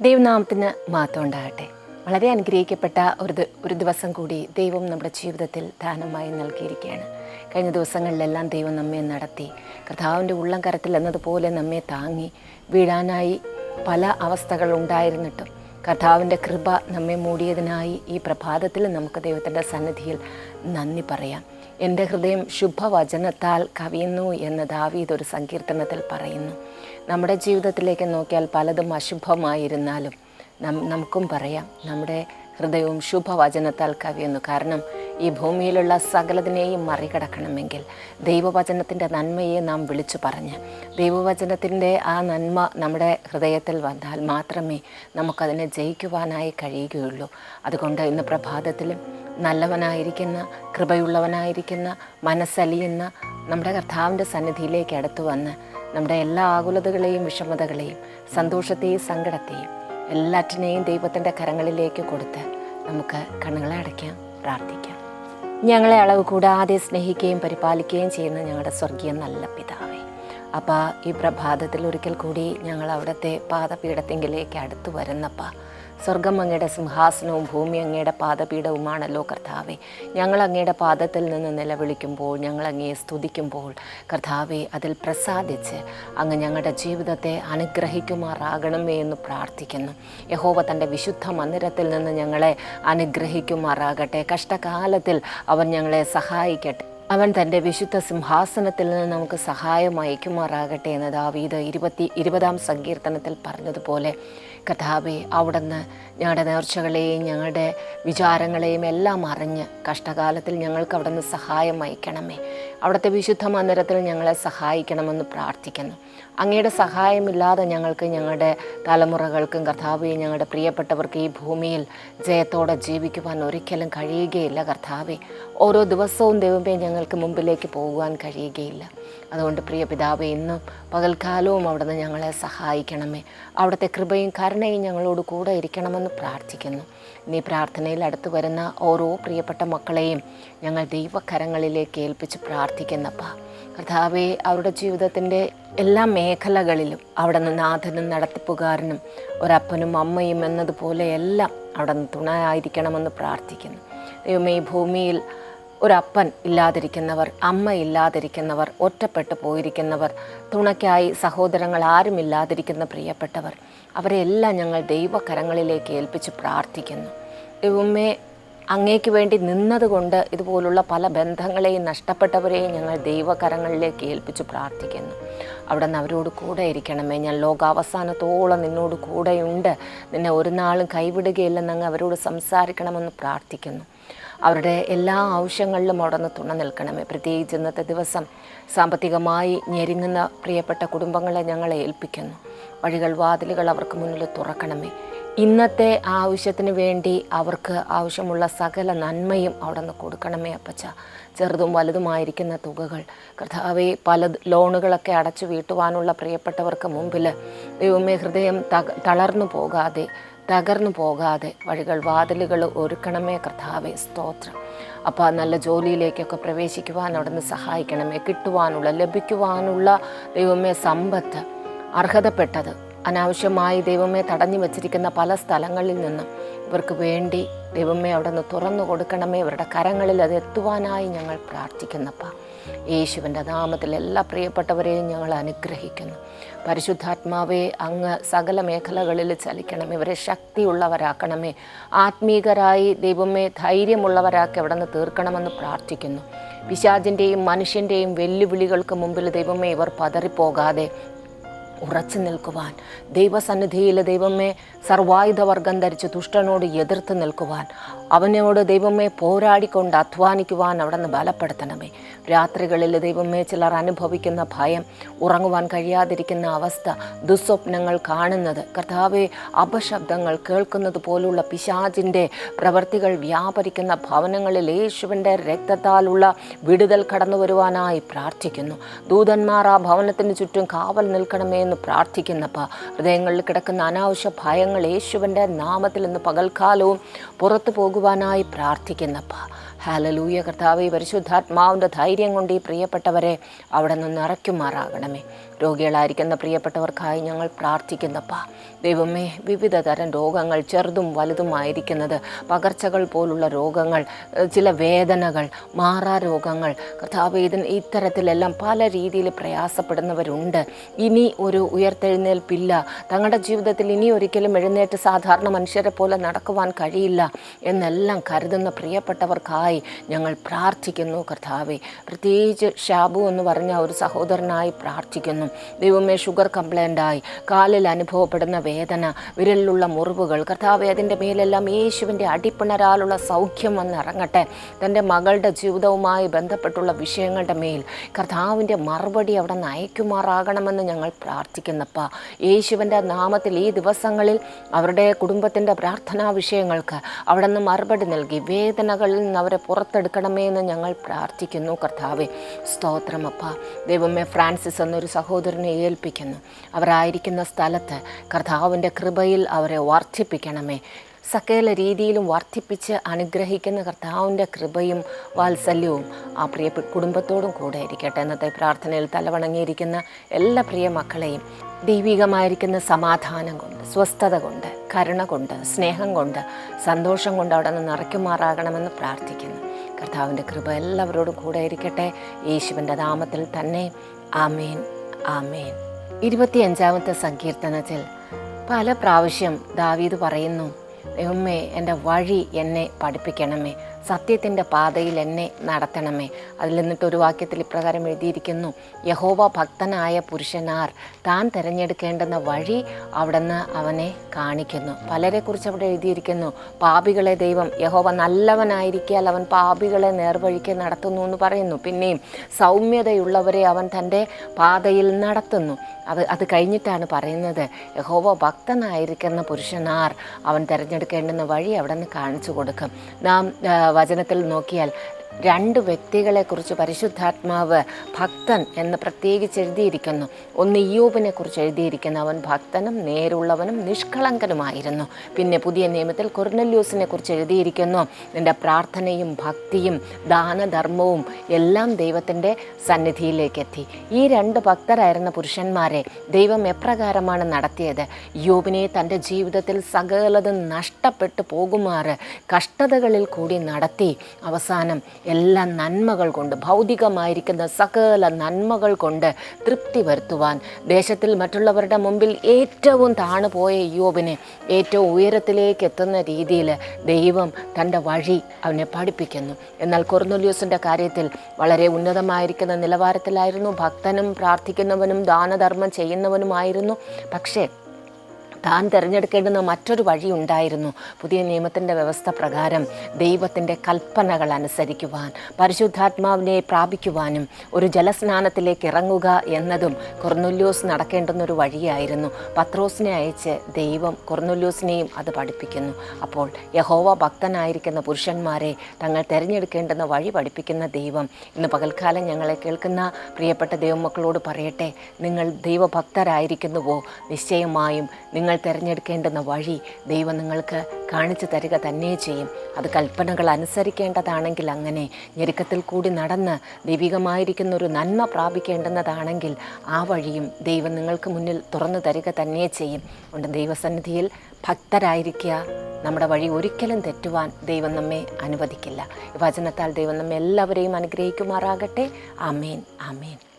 ദൈവനാമത്തിന് മാത്രം ഉണ്ടാകട്ടെ. വളരെ അനുഗ്രഹിക്കപ്പെട്ട ഒരു ഒരു ദിവസം കൂടി ദൈവം നമ്മുടെ ജീവിതത്തിൽ ദാനമായി നൽകിയിരിക്കുകയാണ്. കഴിഞ്ഞ ദിവസങ്ങളിലെല്ലാം ദൈവം നമ്മെ നടത്തി കർത്താവിന്റെ ഉള്ളം കരത്തിൽ എന്നതുപോലെ നമ്മെ താങ്ങി വീഴാനായി പല അവസ്ഥകൾ ഉണ്ടായിരുന്നിട്ടും കർത്താവിന്റെ കൃപ നമ്മെ മൂടിയതിനായി ഈ പ്രഭാതത്തിൽ നമുക്ക് ദൈവത്തിന്റെ സന്നിധിയിൽ നന്ദി പറയാം. എന്റെ ഹൃദയം ശുഭവചനത്താൽ കവിയുന്നു എന്ന് ദാവീദ് ഒരു സങ്കീർത്തനത്തിൽ പറയുന്നു. നമ്മുടെ ജീവിതത്തിലേക്ക് നോക്കിയാൽ പലതും അശുഭമായിരുന്നാലും നമുക്കും പറയാം. നമ്മുടെ ഹൃദയവും ശുഭവചനത്താൽ കവിയുന്നു. കാരണം ഈ ഭൂമിയിലുള്ള സകലതിനെയും മറികടക്കണമെങ്കിൽ ദൈവവചനത്തിന്റെ നന്മയെ നാം വിളിച്ചു പറഞ്ഞ് ദൈവവചനത്തിന്റെ ആ നന്മ നമ്മുടെ ഹൃദയത്തിൽ വന്നാൽ മാത്രമേ നമുക്കതിനെ ജയിക്കുവാനായി കഴിയുകയുള്ളൂ. അതുകൊണ്ട് ഇന്ന് പ്രഭാതത്തിലും നല്ലവനായിരിക്കുന്ന കൃപയുള്ളവനായിരിക്കുന്ന മനസ്സലിയുന്ന നമ്മുടെ കർത്താവിന്റെ സന്നിധിയിലേക്ക് അടുത്തു വന്ന് നമ്മുടെ എല്ലാ ആകുലതകളെയും വിഷമതകളെയും സന്തോഷത്തെയും സങ്കടത്തെയും എല്ലാറ്റിനെയും ദൈവത്തിന്റെ കരങ്ങളിലേക്ക് കൊടുത്ത് നമുക്ക് കണ്ണുകളെ അടയ്ക്കാം പ്രാർത്ഥിക്കാം. ഞങ്ങളെ അളവ് കൂടാതെ സ്നേഹിക്കുകയും പരിപാലിക്കുകയും ചെയ്യുന്ന ഞങ്ങളുടെ സ്വർഗീയ നല്ല പിതാവേ അപ്പോൾ ഈ പ്രഭാതത്തിൽ ഒരിക്കൽ കൂടി ഞങ്ങൾ അവിടുത്തെ പാദപീഠത്തെങ്കിലേക്ക് അടുത്തു വരുന്നപ്പ സ്വർഗം അങ്ങയുടെ സിംഹാസനവും ഭൂമി അങ്ങയുടെ പാദപീഠവുമാണല്ലോ കർത്താവെ. ഞങ്ങൾ അങ്ങയുടെ പാദത്തിൽ നിന്ന് നിലവിളിക്കുമ്പോൾ ഞങ്ങൾ അങ്ങയെ സ്തുതിക്കുമ്പോൾ കർത്താവെ അതിൽ പ്രസാദിച്ച് അങ്ങ് ഞങ്ങളുടെ ജീവിതത്തെ അനുഗ്രഹിക്കുമാറാകണമേ എന്ന് പ്രാർത്ഥിക്കുന്നു. യഹോവ തന്റെ വിശുദ്ധ മന്ദിരത്തിൽ നിന്ന് ഞങ്ങളെ അനുഗ്രഹിക്കുമാറാകട്ടെ. കഷ്ടകാലത്തിൽ അവൻ ഞങ്ങളെ സഹായിക്കട്ടെ. അവൻ തന്റെ വിശുദ്ധ സിംഹാസനത്തിൽ നിന്ന് നമുക്ക് സഹായം അയക്കുമാറാകട്ടെ എന്ന് ദാവീദ് ഇരുപത്തി ഇരുപതാം സങ്കീർത്തനത്തിൽ പറഞ്ഞതുപോലെ കഥാപി അവിടുന്ന് ഞങ്ങളുടെ നേർച്ചകളെയും ഞങ്ങളുടെ വിചാരങ്ങളെയും എല്ലാം അറിഞ്ഞ് കഷ്ടകാലത്തിൽ ഞങ്ങൾക്ക് അവിടുന്ന് സഹായം അയക്കണമേ. അവിടുത്തെ വിശുദ്ധ മന്ദിരത്തിൽ ഞങ്ങളെ സഹായിക്കണമെന്ന് പ്രാർത്ഥിക്കുന്നു. അങ്ങയുടെ സഹായമില്ലാതെ ഞങ്ങൾക്ക് ഞങ്ങളുടെ തലമുറകൾക്കും കർത്താവെ ഞങ്ങളുടെ പ്രിയപ്പെട്ടവർക്ക് ഈ ഭൂമിയിൽ ജയത്തോടെ ജീവിക്കുവാൻ ഒരിക്കലും കഴിയുകയില്ല കർത്താവെ. ഓരോ ദിവസവും ദൈവമേ ഞങ്ങൾക്ക് മുമ്പിലേക്ക് പോകുവാൻ കഴിയുകയില്ല. അതുകൊണ്ട് പ്രിയ പിതാവെ ഇന്നും പകൽക്കാലവും അവിടുന്ന് ഞങ്ങളെ സഹായിക്കണമേ. അവിടുത്തെ കൃപയും കരുണയും ഞങ്ങളോട് കൂടെ ഇരിക്കണമെന്ന് പ്രാർത്ഥിക്കുന്നു. നീ പ്രാർത്ഥനയിൽ അടുത്ത് വരുന്ന ഓരോ പ്രിയപ്പെട്ട മക്കളെയും ഞങ്ങൾ ദൈവകരങ്ങളിലേക്ക് ഏൽപ്പിച്ച് പ്രാർത്ഥിക്കുന്നപ്പ. കർത്താവെ അവരുടെ ജീവിതത്തിന്റെ എല്ലാ മേഖലകളിലും അവിടെ നിന്ന് നാഥനും നടത്തിപ്പുകാരനും ഒരപ്പനും അമ്മയും എന്നതുപോലെ എല്ലാം അവിടെ നിന്ന് തുണയായിരിക്കണമെന്ന് പ്രാർത്ഥിക്കുന്നു. ദൈവമേ ഈ ഭൂമിയിൽ ഒരപ്പൻ ഇല്ലാതിരിക്കുന്നവർ അമ്മ ഇല്ലാതിരിക്കുന്നവർ ഒറ്റപ്പെട്ടു പോയിരിക്കുന്നവർ തുണയ്ക്കായി സഹോദരങ്ങൾ ആരുമില്ലാതിരിക്കുന്ന പ്രിയപ്പെട്ടവർ അവരെല്ലാം ഞങ്ങൾ ദൈവകരങ്ങളിലേക്ക് ഏൽപ്പിച്ച് പ്രാർത്ഥിക്കുന്നു. ദൈവമേ അങ്ങേക്ക് വേണ്ടി നിന്നതുകൊണ്ട് ഇതുപോലുള്ള പല ബന്ധങ്ങളെയും നഷ്ടപ്പെട്ടവരെയും ഞങ്ങൾ ദൈവകരങ്ങളിലേക്ക് ഏൽപ്പിച്ച് പ്രാർത്ഥിക്കുന്നു. അവിടെ നിന്ന് അവരോട് കൂടെ ഇരിക്കണമേ. ഞാൻ ലോകാവസാനത്തോളം നിന്നോട് കൂടെയുണ്ട്. നിന്നെ ഒരു നാളും കൈവിടുകയില്ലെന്ന് അങ്ങ് അവരോട് സംസാരിക്കണമെന്ന് പ്രാർത്ഥിക്കുന്നു. അവരുടെ എല്ലാ ആവശ്യങ്ങളിലും അവിടുന്ന് തുണ നിൽക്കണമേ. പ്രത്യേകിച്ച് ഇന്നത്തെ ദിവസം സാമ്പത്തികമായി ഞെരുങ്ങുന്ന പ്രിയപ്പെട്ട കുടുംബങ്ങളെ ഞങ്ങളെ ഏൽപ്പിക്കുന്നു. വഴികൾ വാതിലുകൾ അവർക്ക് മുന്നിൽ തുറക്കണമേ. ഇന്നത്തെ ആവശ്യത്തിന് വേണ്ടി അവർക്ക് ആവശ്യമുള്ള സകല നന്മയും അവിടെ നിന്ന് കൊടുക്കണമേ അപ്പച്ച. ചെറുതും വലുതുമായിരിക്കുന്ന തുകകൾ. കർത്താവെ പല ലോണുകളൊക്കെ അടച്ചു വീട്ടുവാനുള്ള പ്രിയപ്പെട്ടവർക്ക് മുമ്പിൽ ദൈവമേ ഹൃദയം തളർന്നു പോകാതെ തകർന്നു പോകാതെ വഴികൾ വാതിലുകൾ ഒരുക്കണമേ കർത്താവെ സ്തോത്രം. അപ്പോൾ നല്ല ജോലിയിലേക്കൊക്കെ പ്രവേശിക്കുവാൻ അവിടെ നിന്ന് സഹായിക്കണമേ കിട്ടുവാനുള്ള ലഭിക്കുവാനുള്ള ദൈവമേ സമ്പത്ത് അർഹതപ്പെട്ടത്. അനാവശ്യമായി ദൈവമേ തടഞ്ഞു വച്ചിരിക്കുന്ന പല സ്ഥലങ്ങളിൽ നിന്ന് ഇവർക്ക് വേണ്ടി ദൈവമേ അവിടെ നിന്ന് തുറന്നു കൊടുക്കണമേ. ഇവരുടെ കരങ്ങളിൽ അത് എത്തുവാനായി ഞങ്ങൾ പ്രാർത്ഥിക്കുന്നപ്പ. യേശുവിന്റെ നാമത്തിൽ എല്ലാ പ്രിയപ്പെട്ടവരെയും ഞങ്ങൾ അനുഗ്രഹിക്കുന്നു. പരിശുദ്ധാത്മാവെ അങ്ങ് സകല മേഖലകളിൽ ചലിക്കണം ഇവരെ ശക്തിയുള്ളവരാക്കണമേ. ആത്മീകരായി ദൈവമേ ധൈര്യമുള്ളവരാക്കി അവിടെ നിന്ന് തീർക്കണമെന്ന് പ്രാർത്ഥിക്കുന്നു. പിശാചിന്റെയും മനുഷ്യന്റെയും വെല്ലുവിളികൾക്ക് മുമ്പിൽ ദൈവമേ ഇവർ പതറിപ്പോകാതെ ഉറച്ചു നിൽക്കുവാൻ. ദൈവസന്നിധിയിൽ ദൈവമേ സർവായുധവർഗം ധരിച്ച് ദുഷ്ടനോട് എതിർത്ത് നിൽക്കുവാൻ. അവനോട് ദൈവമേ പോരാടിക്കൊണ്ട് അധ്വാനിക്കുവാൻ അവിടെ നിന്ന് ബലപ്പെടുത്തണമേ. രാത്രികളിൽ ദൈവമേ ചിലർ അനുഭവിക്കുന്ന ഭയം ഉറങ്ങുവാൻ കഴിയാതിരിക്കുന്ന അവസ്ഥ ദുസ്വപ്നങ്ങൾ കാണുന്നത് കർത്താവെ അപശബ്ദങ്ങൾ കേൾക്കുന്നത് പോലുള്ള പിശാചിന്റെ പ്രവൃത്തികൾ വ്യാപരിക്കുന്ന ഭവനങ്ങളിൽ യേശുവിന്റെ രക്തത്താലുള്ള വിടുതൽ കടന്നു വരുവാനായി പ്രാർത്ഥിക്കുന്നു. ദൂതന്മാർ ആ ഭവനത്തിന് ചുറ്റും കാവൽ നിൽക്കണമേ എന്ന് പ്രാർത്ഥിക്കുന്നപ്പ ഹൃദയങ്ങളിൽ കിടക്കുന്ന അനാവശ്യ ഭയങ്ങൾ യേശുവിന്റെ നാമത്തിൽ നിന്ന് പകൽക്കാലവും പുറത്തു പോകുവാനായി പ്രാർത്ഥിക്കുന്നപ്പ ഹാലലൂയ കർത്താവ് ഈ പരിശുദ്ധാത്മാവിന്റെ ധൈര്യം കൊണ്ട് ഈ പ്രിയപ്പെട്ടവരെ അവിടെ നിന്ന് നിറയ്ക്കുമാറാകണമേ. രോഗികളായിരിക്കുന്ന പ്രിയപ്പെട്ടവർക്കായി ഞങ്ങൾ പ്രാർത്ഥിക്കുന്നപ്പാ. ദൈവമേ വിവിധ തരം രോഗങ്ങൾ ചെറുതും വലുതുമായിരിക്കുന്നത് പകർച്ചകൾ പോലുള്ള രോഗങ്ങൾ ചില വേദനകൾ മാറാ രോഗങ്ങൾ. കർത്താവ് ഇതിന് ഇത്തരത്തിലെല്ലാം പല രീതിയിൽ പ്രയാസപ്പെടുന്നവരുണ്ട്. ഇനി ഒരു ഉയർത്തെഴുന്നേൽപ്പില്ല. തങ്ങളുടെ ജീവിതത്തിൽ ഇനി ഒരിക്കലും എഴുന്നേറ്റ് സാധാരണ മനുഷ്യരെ പോലെ നടക്കുവാൻ കഴിയില്ല എന്നെല്ലാം കരുതുന്ന പ്രിയപ്പെട്ടവർക്കായി ഞങ്ങൾ പ്രാർത്ഥിക്കുന്നു കർത്താവെ. പ്രത്യേകിച്ച് ഷാബു എന്ന് പറഞ്ഞ ഒരു സഹോദരനായി പ്രാർത്ഥിക്കുന്നു. ദൈവമേ ഷുഗർ കംപ്ലൈന്റായി കാലിൽ അനുഭവപ്പെടുന്ന വേദന വിരലിലുള്ള മുറിവുകൾ. കർത്താവെ അതിന്റെ മേലെല്ലാം യേശുവിന്റെ അടിപ്പിണരാലുള്ള സൗഖ്യം വന്നിറങ്ങട്ടെ. തന്റെ മകളുടെ ജീവിതവുമായി ബന്ധപ്പെട്ടുള്ള വിഷയങ്ങളുടെ മേൽ കർത്താവിന്റെ മറുപടി അവിടെ നിന്ന് അയക്കുമാറാകണമെന്ന് ഞങ്ങൾ പ്രാർത്ഥിക്കുന്നപ്പ. യേശുവിന്റെ നാമത്തിൽ ഈ ദിവസങ്ങളിൽ അവരുടെ കുടുംബത്തിന്റെ പ്രാർത്ഥനാ വിഷയങ്ങൾക്ക് അവിടെ നിന്ന് മറുപടി നൽകി. വേദനകളിൽ നിന്ന് അവരെ പുറത്തെടുക്കണമേ എന്ന് ഞങ്ങൾ പ്രാർത്ഥിക്കുന്നു. കർത്താവെ സ്തോത്രമപ്പ ദൈവമേ ഫ്രാൻസിസ് എന്നൊരു സഹോദരനെ ഏൽപ്പിക്കുന്നു. അവരായിരിക്കുന്ന സ്ഥലത്ത് കർത്താവിന്റെ കൃപയിൽ അവരെ വർദ്ധിപ്പിക്കണമേ. സകല രീതിയിലും വർദ്ധിപ്പിച്ച് അനുഗ്രഹിക്കുന്ന കർത്താവിന്റെ കൃപയും വാത്സല്യവും ആ പ്രിയ കുടുംബത്തോടും കൂടെ ഇരിക്കട്ടെ. ഇന്നത്തെ പ്രാർത്ഥനയിൽ തലവണങ്ങിയിരിക്കുന്ന എല്ലാ പ്രിയ മക്കളെയും ദൈവികമായിരിക്കുന്ന സമാധാനം കൊണ്ട് സ്വസ്ഥത കൊണ്ട് കരുണ കൊണ്ട് സ്നേഹം കൊണ്ട് സന്തോഷം കൊണ്ട് അവിടെ നിന്ന് നിറയ്ക്കുമാറാകണമെന്ന് പ്രാർത്ഥിക്കുന്നു. കർത്താവിന്റെ കൃപ എല്ലാവരോടും കൂടെ ഇരിക്കട്ടെ. യേശുവിന്റെ നാമത്തിൽ തന്നെ. ആമേൻ. ആമേൻ. ഇരുപത്തിയഞ്ചാമത്തെ സങ്കീർത്തനത്തിൽ പല പ്രാവശ്യം ദാവീദ് പറയുന്നു ദൈവമേ എന്റെ വഴി എന്നെ പഠിപ്പിക്കണമേ. സത്യത്തിന്റെ പാതയിൽ എന്നെ നടത്തണമേ. അതിൽ നിന്നിട്ട് ഒരു വാക്യത്തിൽ ഇപ്രകാരം എഴുതിയിരിക്കുന്നു യഹോവ ഭക്തനായ പുരുഷനാർ താൻ തിരഞ്ഞെടുക്കേണ്ടുന്ന വഴി അവിടുന്ന് അവനെ കാണിക്കുന്നു. പലരെക്കുറിച്ച് അവിടെ എഴുതിയിരിക്കുന്നു പാപികളെ ദൈവം യഹോവ നല്ലവനായിരിക്കാൽ അവൻ പാപികളെ നേർവഴിക്ക് നടത്തുന്നു എന്ന് പറയുന്നു. പിന്നെയും സൗമ്യതയുള്ളവരെ അവൻ തന്റെ പാതയിൽ നടത്തുന്നു. അത് അത് കഴിഞ്ഞിട്ടാണ് പറയുന്നത് യഹോവ ഭക്തനായിരിക്കുന്ന പുരുഷനാർ അവൻ തിരഞ്ഞെടുക്കേണ്ടുന്ന വഴി അവിടെ നിന്ന് കാണിച്ചു കൊടുക്കും. നാം വചനത്തിൽ നോക്കിയാൽ രണ്ട് വ്യക്തികളെക്കുറിച്ച് പരിശുദ്ധാത്മാവ് ഭക്തൻ എന്ന് പ്രത്യേകിച്ച് എഴുതിയിരിക്കുന്നു. ഒന്ന് ഇയ്യോബിനെ കുറിച്ച് എഴുതിയിരിക്കുന്നു. അവൻ ഭക്തനും നേരുള്ളവനും നിഷ്കളങ്കനുമായിരുന്നു. പിന്നെ പുതിയ നിയമത്തിൽ കൊർണല്യൂസിനെ കുറിച്ച് എഴുതിയിരിക്കുന്നു. നിന്റെ പ്രാർത്ഥനയും ഭക്തിയും ദാനധർമ്മവും എല്ലാം ദൈവത്തിന്റെ സന്നിധിയിലേക്ക് എത്തി. ഈ രണ്ട് ഭക്തരായിരുന്ന പുരുഷന്മാരെ ദൈവം എപ്രകാരമാണ് നടത്തിയത്? യോബിനെ തന്റെ ജീവിതത്തിൽ സകലതും നഷ്ടപ്പെട്ടു പോകുമാറ് കഷ്ടതകളിൽ കൂടി നടത്തി അവസാനം എല്ലാ നന്മകൾ കൊണ്ട് ഭൗതികമായിരിക്കുന്ന സകല നന്മകൾ കൊണ്ട് തൃപ്തി വരുത്തുവാൻ ദേശത്തിൽ മറ്റുള്ളവരുടെ മുമ്പിൽ ഏറ്റവും താണു പോയ യോബിനെ ഏറ്റവും ഉയരത്തിലേക്ക് എത്തുന്ന രീതിയിൽ ദൈവം തന്റെ വഴി അവനെ പഠിപ്പിക്കുന്നു. എന്നാൽ കൊർന്നൊല്യൂസിന്റെ കാര്യത്തിൽ വളരെ ഉന്നതമായിരിക്കുന്ന നിലവാരത്തിലായിരുന്നു. ഭക്തനും പ്രാർത്ഥിക്കുന്നവനും ദാനധർമ്മം ചെയ്യുന്നവനുമായിരുന്നു. പക്ഷേ താൻ തിരഞ്ഞെടുക്കേണ്ടുന്ന മറ്റൊരു വഴി ഉണ്ടായിരുന്നു. പുതിയ നിയമത്തിന്റെ വ്യവസ്ഥ പ്രകാരം ദൈവത്തിന്റെ കൽപ്പനകൾ അനുസരിക്കുവാൻ പരിശുദ്ധാത്മാവിനെ പ്രാപിക്കുവാനും ഒരു ജലസ്നാനത്തിലേക്ക് ഇറങ്ങുക എന്നതും കൊർന്നുല്യോസ് നടക്കേണ്ടുന്ന ഒരു വഴിയായിരുന്നു. പത്രോസിനെ അയച്ച് ദൈവം കൊർന്നുല്യോസിനെയും അത് പഠിപ്പിക്കുന്നു. അപ്പോൾ യഹോവ ഭക്തനായിരിക്കുന്ന പുരുഷന്മാരെ തങ്ങൾ തിരഞ്ഞെടുക്കേണ്ടുന്ന വഴി പഠിപ്പിക്കുന്ന ദൈവം ഇന്ന് പകൽക്കാലം ഞങ്ങളെ കേൾക്കുന്ന പ്രിയപ്പെട്ട ദൈവമക്കളോട് പറയട്ടെ നിങ്ങൾ ദൈവഭക്തരായിരിക്കുന്നുവോ? നിശ്ചയമായും നിങ്ങൾ തിരഞ്ഞെടുക്കേണ്ടുന്ന വഴി ദൈവം നിങ്ങൾക്ക് കാണിച്ചു തരിക തന്നെ ചെയ്യും. അത് കൽപ്പനകൾ അനുസരിക്കേണ്ടതാണെങ്കിൽ അങ്ങനെ ഞെരുക്കത്തിൽ കൂടി നടന്ന് ദൈവികമായിരിക്കുന്ന ഒരു നന്മ പ്രാപിക്കേണ്ടുന്നതാണെങ്കിൽ ആ വഴിയും ദൈവം നിങ്ങൾക്ക് മുന്നിൽ തുറന്നു തരിക തന്നെ ചെയ്യും. ഉണ്ട് ദൈവസന്നിധിയിൽ ഭക്തരായിരിക്കുക. നമ്മുടെ വഴി ഒരിക്കലും തെറ്റുവാൻ ദൈവം നമ്മെ അനുവദിക്കില്ല. വചനത്താൽ ദൈവം നമ്മെ എല്ലാവരെയും അനുഗ്രഹിക്കുമാറാകട്ടെ. ആമേൻ ആമേൻ.